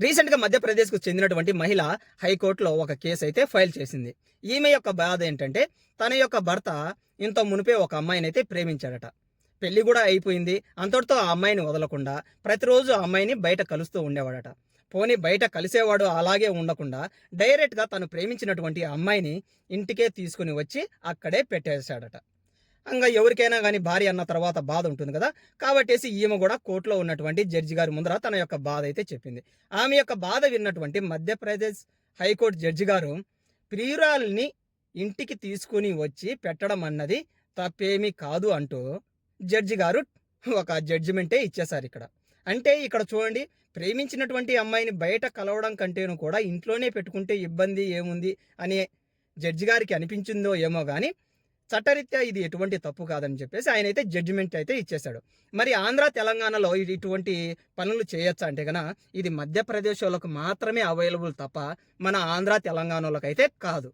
రీసెంట్గా మధ్యప్రదేశ్కు చెందినటువంటి మహిళ హైకోర్టులో ఒక కేసు అయితే ఫైల్ చేసింది. ఈమె యొక్క బాధ ఏంటంటే తన యొక్క భర్త ఇంత మునిపే ఒక అమ్మాయిని అయితే ప్రేమించాడట. పెళ్ళి కూడా అయిపోయింది. అంతటితో ఆ అమ్మాయిని వదలకుండా ప్రతిరోజు ఆ అమ్మాయిని బయట కలుస్తూ ఉండేవాడట. పోనీ బయట కలిసేవాడు అలాగే ఉండకుండా డైరెక్ట్గా తను ప్రేమించినటువంటి అమ్మాయిని ఇంటికే తీసుకుని వచ్చి అక్కడే పెట్టేశాడట. ఇంకా ఎవరికైనా కానీ భార్య అన్న తర్వాత బాధ ఉంటుంది కదా. కాబట్టేసి ఈమె కూడా కోర్టులో ఉన్నటువంటి జడ్జి గారి ముందర తన యొక్క బాధ అయితే చెప్పింది. ఆమె యొక్క బాధ విన్నటువంటి మధ్యప్రదేశ్ హైకోర్టు జడ్జి గారు ప్రియురాల్ని ఇంటికి తీసుకుని వచ్చి పెట్టడం అన్నది తప్పేమీ కాదు అంటూ జడ్జి గారు ఒక జడ్జిమెంటే ఇచ్చేశారు ఇక్కడ. అంటే ఇక్కడ చూడండి ప్రేమించినటువంటి అమ్మాయిని బయట కలవడం కంటేను కూడా ఇంట్లోనే పెట్టుకుంటే ఇబ్బంది ఏముంది అనే జడ్జి గారికి అనిపించిందో ఏమో కానీ చట్టరీత్యా ఇది ఎటువంటి తప్పు కాదని చెప్పేసి ఆయన అయితే జడ్జిమెంట్ అయితే ఇచ్చేశాడు. మరి ఆంధ్ర తెలంగాణలో ఇటువంటి పనులు చేయొచ్చా అంటే కన ఇది మధ్యప్రదేశ్ వాళ్ళకు మాత్రమే అవైలబుల్ తప్ప మన ఆంధ్ర తెలంగాణలోకి అయితే కాదు.